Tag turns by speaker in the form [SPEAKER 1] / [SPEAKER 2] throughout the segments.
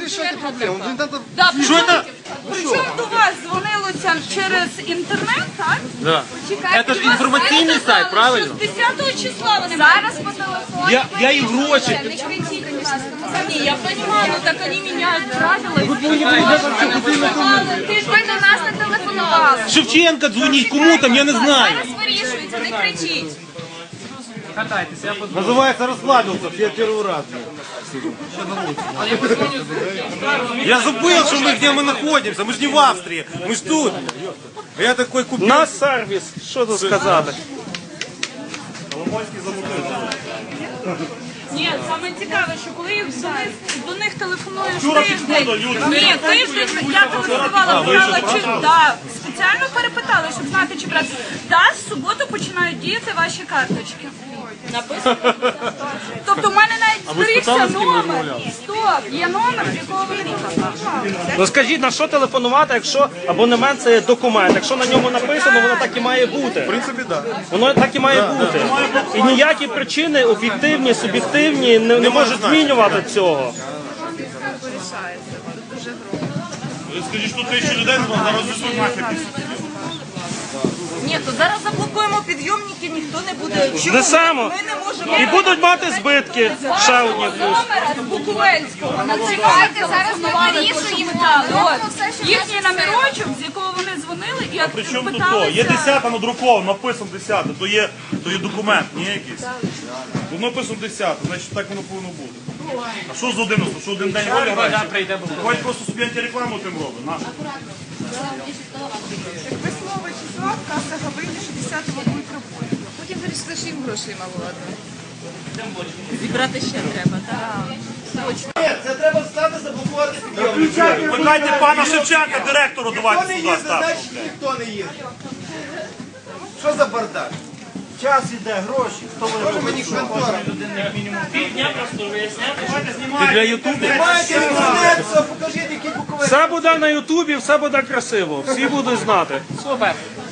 [SPEAKER 1] решайте проблему. Не.
[SPEAKER 2] Да,
[SPEAKER 3] Що це?
[SPEAKER 2] Причому до вас дзвонилося через інтернет, так?
[SPEAKER 3] Да.
[SPEAKER 2] Чекайте,
[SPEAKER 3] Це ж
[SPEAKER 2] вас
[SPEAKER 3] інформаційний сайт,
[SPEAKER 2] сказали,
[SPEAKER 3] правильно?
[SPEAKER 2] що з 10 числа вони
[SPEAKER 4] Зараз по телефону.
[SPEAKER 3] Я, я їм гроші.
[SPEAKER 4] Не кричіть, будь ласка.
[SPEAKER 2] Ні, я розумію, ну так вони міняють правила.
[SPEAKER 4] Ти ж ви до нас не телефонували.
[SPEAKER 3] Шевченка дзвоніть, кому там, я не знаю.
[SPEAKER 4] Зараз вирішується, не кричіть.
[SPEAKER 3] Называется расслабился, я первый раз. Я забыл, что мы где мы находимся. Мы же не в Австрии, мы ж тут. А Я такой купил.
[SPEAKER 5] На сервіс, що тут сказати?
[SPEAKER 2] Ні, саме цікаве, що коли їх взяли, до них телефонуєш тиждень. Ні, тиждень я телефонувала, брала чи да, спеціально перепитала, щоб знати, чи брати. Да, з суботу починають діяти ваші карточки. Написано. Тобто в мене навіть зберігся номер. Стоп, є номер, з якого ви приїхали.
[SPEAKER 5] Ну скажіть, на що телефонувати, якщо абонемент це є документ. Якщо на ньому написано, воно так і має бути.
[SPEAKER 1] В принципе, да.
[SPEAKER 5] Воно так і має бути. І ніякі причини об'єктивні, суб'єктивні не, не можуть змінювати цього.
[SPEAKER 6] Скажіть, що тисячу людей зараз засуть мафія
[SPEAKER 2] Ні, то зараз заблокуємо підйомники, ніхто не буде. Чому?
[SPEAKER 5] Несемо.
[SPEAKER 2] Ми не можемо.
[SPEAKER 5] І будуть мати збитки. Ще одні плюс.
[SPEAKER 2] З Буковельського.
[SPEAKER 4] Чекайте, зараз ми вирішуємо. Робимо
[SPEAKER 2] Їхній номерочок, з якого вони дзвонили, і
[SPEAKER 6] Причому тут то? Є десята надруковано, написано десята, то є, то є документ, не якийсь. Тут написано десята, значить так воно повинно бути. А що з 11? Що один день волі грає? Хоч просто собі антирекламу тим робить. Нашу.
[SPEAKER 7] В касах говорили, що 10-го будуть роботи. Потім вирішили, що їм грошей мало ладно.
[SPEAKER 2] Зібрати ще треба, так?
[SPEAKER 1] Це треба стати заблокувати підйомник.
[SPEAKER 6] Викликайте пана Шевченка, директору
[SPEAKER 1] Хто
[SPEAKER 6] давайте
[SPEAKER 1] не
[SPEAKER 6] сюди
[SPEAKER 1] їздить,
[SPEAKER 6] ставте.
[SPEAKER 1] значить ніхто не їздить. Що за бардак?
[SPEAKER 5] Час іде, гроші. Хто
[SPEAKER 1] Може мені контора?
[SPEAKER 3] Ти для Ютубу?
[SPEAKER 1] Маєте інтернет, все, покажіть, які буковини.
[SPEAKER 5] Все буде на Ютубі, все буде красиво. Всі будуть знати.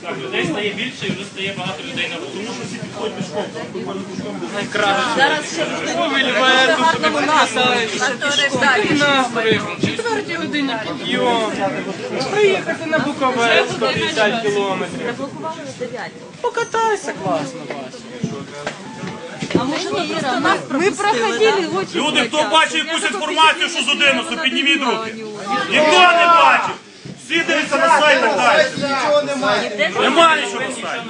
[SPEAKER 1] перетрапити.
[SPEAKER 8] Людей стає більше і вже стає багато людей на вулиці. Тому що всі підходять пішком.
[SPEAKER 2] Зараз ще
[SPEAKER 8] Четвертій годині підйом. Приїхати на Буковель 150 кілометрів. Покатайся класно.
[SPEAKER 2] Ми проходили очень
[SPEAKER 6] Люди, хто бачив якусь інформацію, що з 11, підніміть руки. Ніхто не бачив. Всі дивляться на сайт так далі.
[SPEAKER 1] Нічого немає.
[SPEAKER 6] Немає нічого на сайті.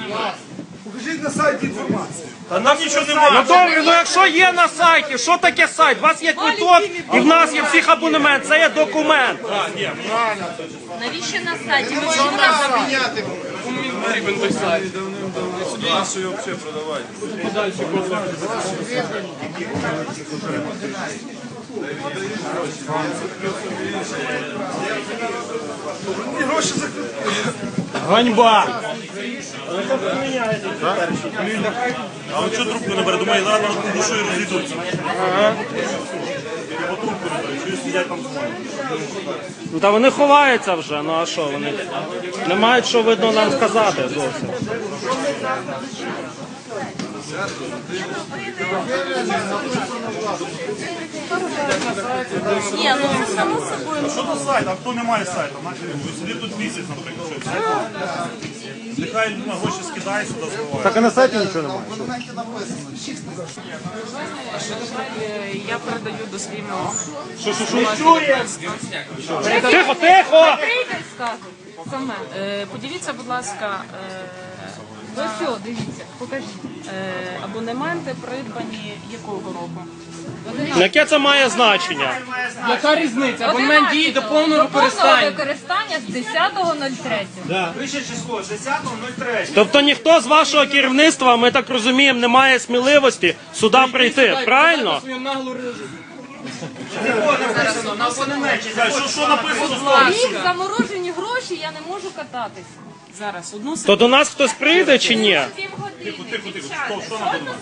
[SPEAKER 1] Покажіть на сайті інформацію.
[SPEAKER 6] Та нам нічого
[SPEAKER 5] Ну
[SPEAKER 6] немає.
[SPEAKER 5] добре, ну якщо є на сайті, що таке сайт? У вас є квиток і в нас є всіх абонемент. Це є документ.
[SPEAKER 2] Навіщо на сайті? Ви
[SPEAKER 1] Нам міняти?
[SPEAKER 5] Ганьба.
[SPEAKER 6] А от що трубку не бере? Думаю, зараз на душою розійдуться. Бо трубку не бере, що сидять там.
[SPEAKER 5] Ну та вони ховаються вже, ну а що вони? Не мають що видно нам сказати зовсім.
[SPEAKER 2] Ні, ну це само собою.
[SPEAKER 6] Що то сайт? А хто не має сайту? Сидить тут місяць, наприклад, що. Нехай людина гроші скидає сюди зливає.
[SPEAKER 3] Так а на сайті нічого немає.
[SPEAKER 7] Я передаю до свійного.
[SPEAKER 5] Тихо, тихо!
[SPEAKER 7] Рейдерська саме. Е, Подивіться, будь ласка, ось що, дивіться, покажіть. Е, Абонементи придбані якого року?
[SPEAKER 5] Яке це має значення?
[SPEAKER 8] Яка різниця? Абонемент діє до повного використання.
[SPEAKER 4] використання з 10.03.
[SPEAKER 5] Вище число 10.03. Тобто ніхто з вашого керівництва, ми так розуміємо, не має сміливості сюди прийти, правильно?
[SPEAKER 8] Свою наглу рижу.
[SPEAKER 6] Що, що написано?
[SPEAKER 4] Їх заморожені гроші, я не можу кататися.
[SPEAKER 7] Зараз одну
[SPEAKER 5] То до нас хтось прийде чи ні?
[SPEAKER 6] Тихо, тихо, тихо. Що, що нам буде?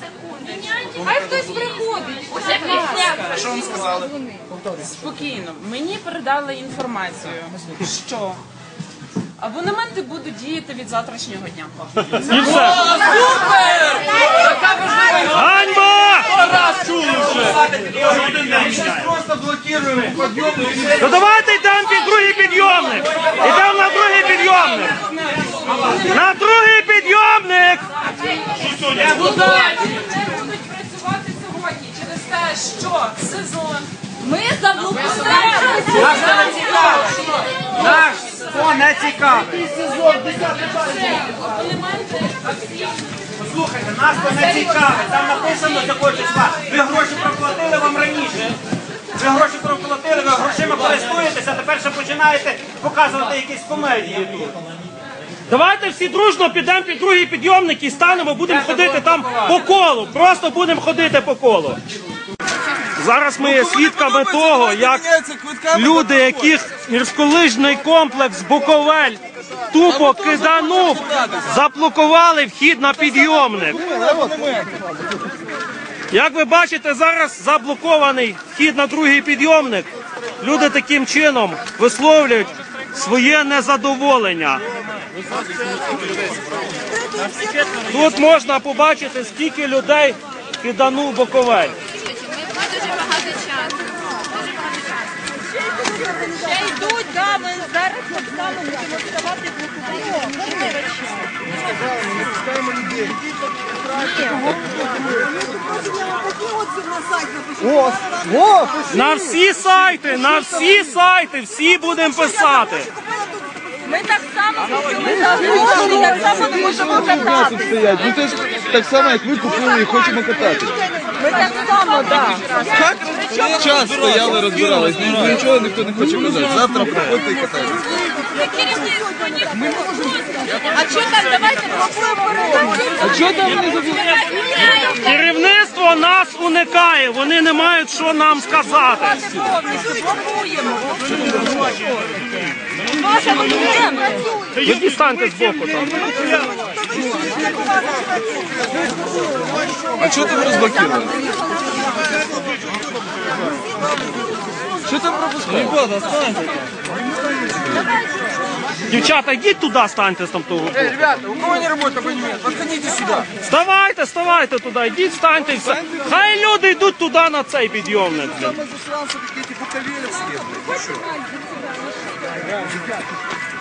[SPEAKER 4] Хай хтось приходить.
[SPEAKER 7] Що вам сказали? Спокійно. Мені передали інформацію, що абонементи будуть діяти від завтрашнього дня.
[SPEAKER 5] І все. Ганьба!
[SPEAKER 1] Просто блокируємо.
[SPEAKER 5] Ну давайте йдемо під другий підйомник. Йдемо на другий підйомник. На другий підйомник!
[SPEAKER 7] Будуть працювати сьогодні через те, що сезон.
[SPEAKER 2] Ми заблокували.
[SPEAKER 1] Наш фон не цікавий. Слухайте, нас то не цікавить. Там написано з якого числа. Ви гроші проплатили вам раніше. Ви гроші проплатили, ви грошима користуєтеся, а тепер ще починаєте показувати якісь комедії тут.
[SPEAKER 5] Давайте всі дружно підемо під другий підйомник і станемо, будемо ходити там по колу. Просто будемо ходити по колу. Зараз ми є свідками того, як люди, яких гірськолижний комплекс Буковель тупо киданув, заблокували вхід на підйомник. Як ви бачите, зараз заблокований вхід на другий підйомник. Люди таким чином висловлюють своє незадоволення. Тут можна побачити, скільки людей киданув Буковель.
[SPEAKER 4] Дуже багато часу. Дуже багато часу.
[SPEAKER 2] Ще йдуть, да, ми зараз так само будемо вставати блокувати.
[SPEAKER 1] О, о,
[SPEAKER 5] На всі сайти, на всі сайти, всі будемо писати.
[SPEAKER 2] Ми так само, ми так само не можемо катати.
[SPEAKER 9] Ну це ж так само, як ви купили і хочемо катати.
[SPEAKER 2] Ми так само, так.
[SPEAKER 9] Час стояли, розбирались. Нічого ніхто не хоче казати. Завтра приходьте і катайте.
[SPEAKER 2] А що там, давайте попробуємо.
[SPEAKER 9] А чого там не?
[SPEAKER 5] Керівництво нас уникає, вони не мають що нам сказати. Ви дістаньте збоку там.
[SPEAKER 9] А чого там розблокували? Що там пропускали? Ребята, станьте.
[SPEAKER 5] Дівчата, йдіть туди, станьте з там того.
[SPEAKER 1] ребята, у кого не работает абонемент? Подходите сюда.
[SPEAKER 5] Вставайте, вставайте туди, йдіть, станьте і все. Хай люди йдуть туди на цей підйомник. блін.
[SPEAKER 9] Ми засранці такі буковелівські.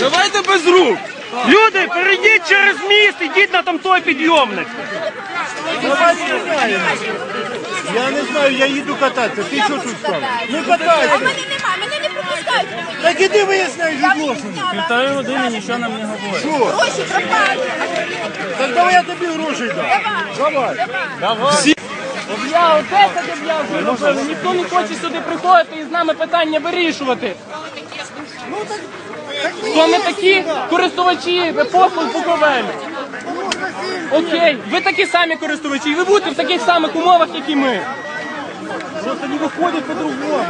[SPEAKER 9] Давайте без рук.
[SPEAKER 5] Люди, перейдіть через міст, ідіть на там той підйомник.
[SPEAKER 3] Я не знаю, я їду кататися. Ти що тут став? Ну катайся.
[SPEAKER 4] Мене нема, мене не пропускають.
[SPEAKER 3] Так іди виясняй відносини.
[SPEAKER 4] Півтори години нічого нам не говорить. Гроші пропали.
[SPEAKER 3] Так давай я тобі грошей дам. Давай.
[SPEAKER 7] Я оце це об'явлю робили. Ніхто не хоче сюди приходити і з нами питання вирішувати. Хто ми такі користувачі послуг Буковель? Окей, ви такі самі користувачі, і ви будете в таких самих умовах, як і ми.
[SPEAKER 3] Просто не виходить по-другому.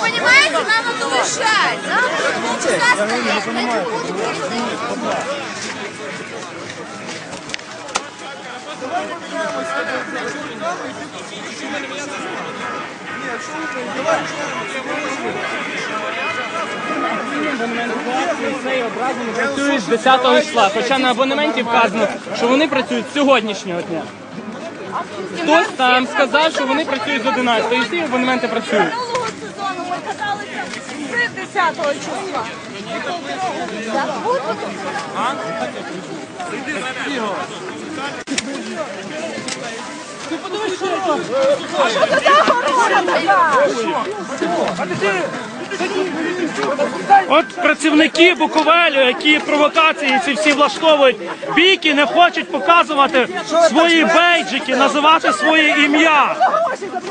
[SPEAKER 4] Понимаете, надо повышать. Надо полчаса стоять.
[SPEAKER 7] Одразу працюють з 10 числа, хоча на абонементі вказано, що вони працюють з сьогоднішнього дня. Хтось там сказав, що вони працюють з 11 і всі абонементи працюють.
[SPEAKER 2] Ми каталися з 10 числа.
[SPEAKER 5] От працівники Буковелю, які провокації ці всі влаштовують, бійки не хочуть показувати свої бейджики, називати своє ім'я.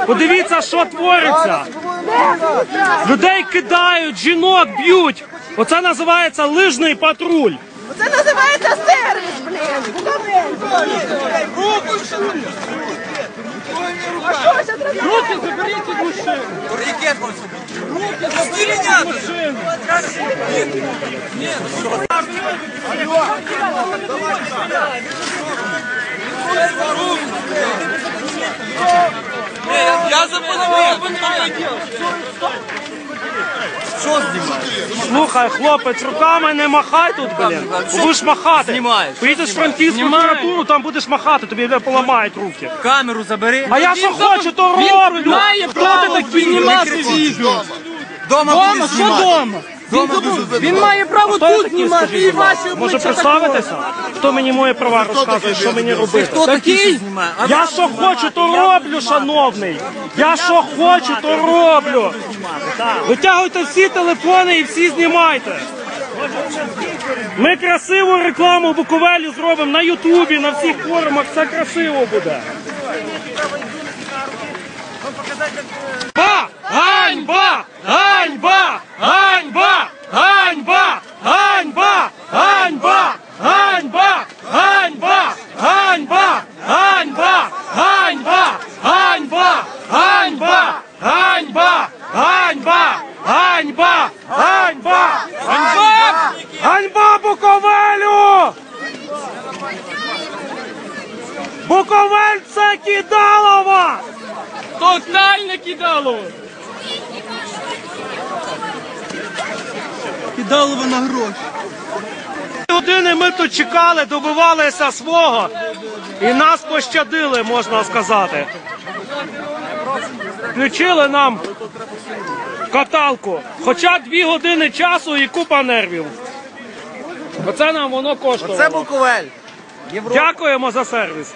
[SPEAKER 5] Подивіться, що твориться. Людей кидають, жінок б'ють. Оце називається лижний патруль.
[SPEAKER 4] Це називається сервіс, блін. А що ще треба?
[SPEAKER 7] Руки заберіть від мужчин.
[SPEAKER 9] Я запропонував.
[SPEAKER 5] Слухай, хлопець, руками не махай тут, блін. Будеш махати.
[SPEAKER 7] Знімаєш.
[SPEAKER 5] Поїдеш в Франківську прокуратуру, там будеш махати, тобі бля, поламають руки.
[SPEAKER 7] Камеру забери.
[SPEAKER 5] А я що хочу, то роблю.
[SPEAKER 7] має
[SPEAKER 5] Хто
[SPEAKER 7] право
[SPEAKER 5] ти такий?
[SPEAKER 7] знімати відео.
[SPEAKER 9] Дома
[SPEAKER 7] Дома, що дома? Він, забув. Він має право
[SPEAKER 5] Хто
[SPEAKER 7] тут знімати і ваші обличчя
[SPEAKER 5] Може представитися? Хто мені мої права розказує, що мені робити?
[SPEAKER 7] Хто такий?
[SPEAKER 5] Я що хочу, то роблю, шановний. Я що хочу, то роблю. Витягуйте всі телефони і всі знімайте. Ми красиву рекламу Буковелі зробимо на Ютубі, на всіх форумах. Це красиво буде. Ганьба! Ганьба! Ганьба! Ганьба! Ганьба! Ганьба! Ганьба! Ганьба! Ганьба! Ганьба! Ганьба! Ганьба! Ганьба! Ганьба! Ганьба! Ганьба! Ганьба! Ганьба! Ганьба Буковелю! Буковель це кидалова!
[SPEAKER 7] Тотальне кидало.
[SPEAKER 9] Кидали ви на гроші.
[SPEAKER 5] Години ми тут чекали, добивалися свого, і нас пощадили, можна сказати. Включили нам каталку. Хоча дві години часу і купа нервів. Оце нам воно коштувало.
[SPEAKER 9] Це Буковель.
[SPEAKER 5] Дякуємо за сервіс.